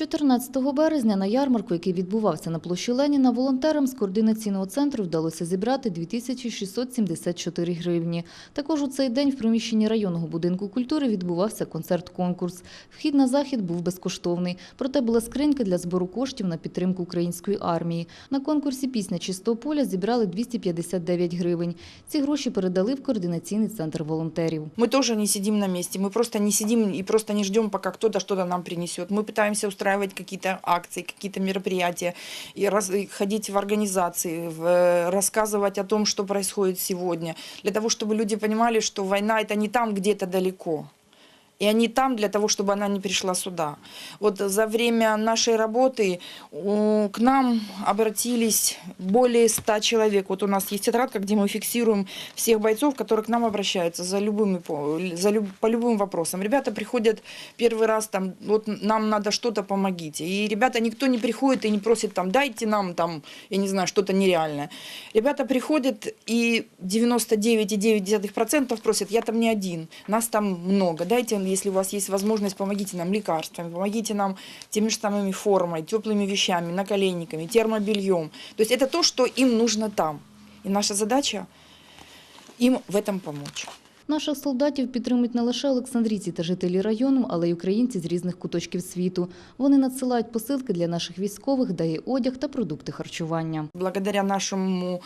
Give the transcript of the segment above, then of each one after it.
14 березня на ярмарку, який відбувався на площі Леніна, волонтерам з координаційного центру вдалося зібрати 2674 гривні. Також у цей день в приміщенні районного будинку культури відбувався концерт-конкурс. Вхід на захід був безкоштовний, проте була скринька для збору коштів на підтримку української армії. На конкурсі «Пісня чистого поля» зібрали 259 гривень. Ці гроші передали в координаційний центр волонтерів. Мы тоже не сидим на месте, мы просто не сидим и просто не ждем, пока кто-то что-то нам принесет. Мы пытаемся устраивать какие-то акции, какие-то мероприятия, и раз- и ходить в организации, в- рассказывать о том, что происходит сегодня, для того, чтобы люди понимали, что война это не там где-то далеко. И они там для того, чтобы она не пришла сюда. Вот за время нашей работы к нам обратились более 100 человек. Вот у нас есть тетрадка, где мы фиксируем всех бойцов, которые к нам обращаются за любыми, за люб- по любым вопросам. Ребята приходят первый раз, там, вот нам надо что-то, помогите. И ребята, никто не приходит и не просит, там, дайте нам, там, я не знаю, что-то нереальное. Ребята приходят и 99,9% просят, я там не один, нас там много, дайте, если у вас есть возможность, помогите нам лекарствами, помогите нам теми же самыми формой, теплыми вещами, наколенниками, термобельем. То есть это то, что им нужно там. И наша задача им в этом помочь. Наших солдатів підтримують не лише олександрійці та жителі району, але й українці з різних куточків світу. Вони надсилають посилки для наших військових, дає одяг та продукти харчування. Благодаря нашему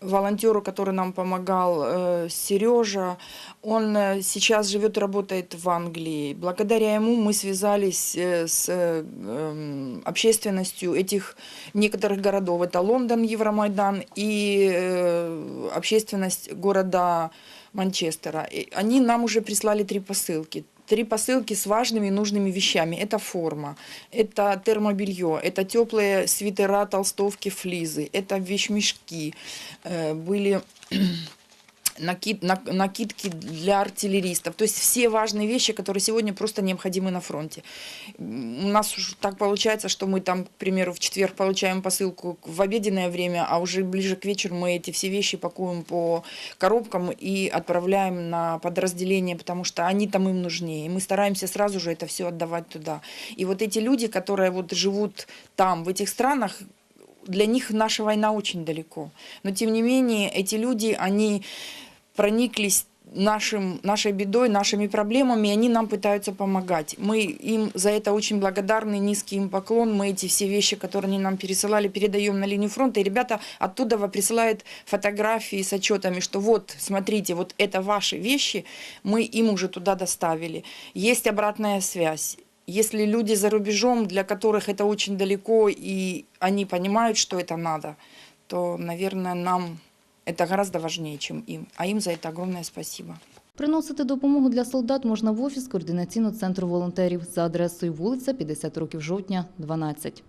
волонтеру, который нам помогал, э, Сережа, он э, сейчас живет и работает в Англии. Благодаря ему мы связались э, с э, эм, общественностью этих некоторых городов. Это Лондон, Евромайдан и э, общественность города Манчестера. Они нам уже прислали три посылки. Три посылки с важными и нужными вещами. Это форма, это термобелье, это теплые свитера, толстовки, флизы, это вещмешки. Э, Были накид, на- накидки для артиллеристов. То есть все важные вещи, которые сегодня просто необходимы на фронте. У нас уж так получается, что мы там, к примеру, в четверг получаем посылку в обеденное время, а уже ближе к вечеру мы эти все вещи пакуем по коробкам и отправляем на подразделение, потому что они там им нужнее. И мы стараемся сразу же это все отдавать туда. И вот эти люди, которые вот живут там, в этих странах, для них наша война очень далеко. Но тем не менее, эти люди, они прониклись нашим, нашей бедой, нашими проблемами, и они нам пытаются помогать. Мы им за это очень благодарны, низкий им поклон. Мы эти все вещи, которые они нам пересылали, передаем на линию фронта, и ребята оттуда присылают фотографии с отчетами, что вот, смотрите, вот это ваши вещи, мы им уже туда доставили. Есть обратная связь. Если люди за рубежом, для которых это очень далеко, и они понимают, что это надо, то, наверное, нам это гораздо важнее, чем им. А им за это огромное спасибо. Приносити допомогу для солдат можна в офіс координаційного центру волонтерів за адресою вулиця 50 років жовтня, 12.